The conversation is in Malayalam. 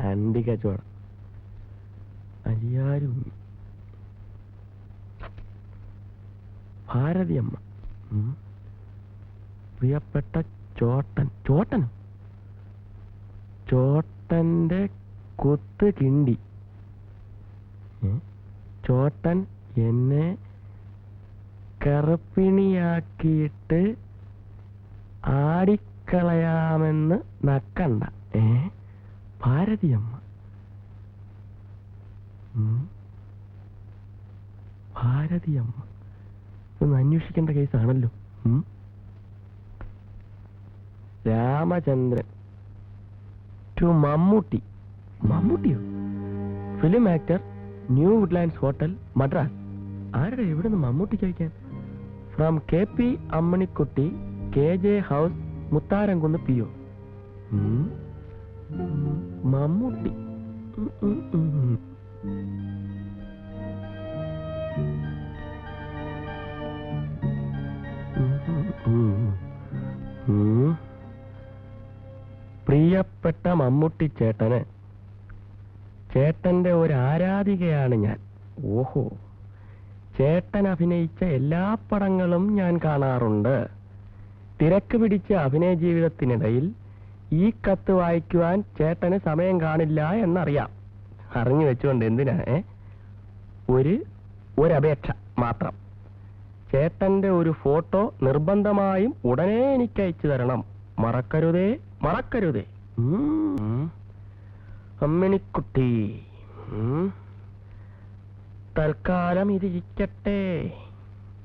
അണ്ടി കച്ചവടം. അലിയാരും ഭാരതിയമ്മ. പ്രിയപ്പെട്ട ചോട്ടൻ ചോട്ടനോ? ചോട്ടന്റെ കൊത്ത് കിണ്ടി? ചോട്ടൻ എന്നെ കറുപ്പിണിയാക്കിയിട്ട് ആടിക്കളയാമെന്ന് നക്കണ്ട. ഏ? ഭാരതിയമ്മ. ഭാരതിയമ്മ. ഒന്ന് അന്വേഷിക്കേണ്ട കേസാണല്ലോ. Ramachandran to Mammootty. മമ്മൂട്ടിയോ? Film actor New Woodlands hotel Madras. ആരുടെ എവിടെ നിന്ന് മമ്മൂട്ടി കഴിക്കാൻ from K P Ammanikutty K J house Mutharamkunnu P O. Mammootty. പ്രിയപ്പെട്ട മമ്മൂട്ടി ചേട്ടന്. ചേട്ടന്റെ ഒരു ആരാധികയാണ് ഞാൻ. ഓഹോ. ചേട്ടൻ അഭിനയിച്ച എല്ലാ പടങ്ങളും ഞാൻ കാണാറുണ്ട്. തിരക്ക് പിടിച്ച അഭിനയ ജീവിതത്തിനിടയിൽ ഈ കത്ത് വായിക്കുവാൻ ചേട്ടന് സമയം കാണില്ല എന്നറിയാം അറിഞ്ഞു വെച്ചുകൊണ്ട് എന്തിനാ ഏ? ഒരു ഒരപേക്ഷ മാത്രം ചേട്ടന്റെ ഒരു ഫോട്ടോ നിർബന്ധമായും ഉടനെ എനിക്ക് അയച്ചു തരണം മറക്കരുതേ മറക്കരുതേ. അമ്മിണിക്കുട്ടി. തൽക്കാലം ഇതിരിക്കട്ടെ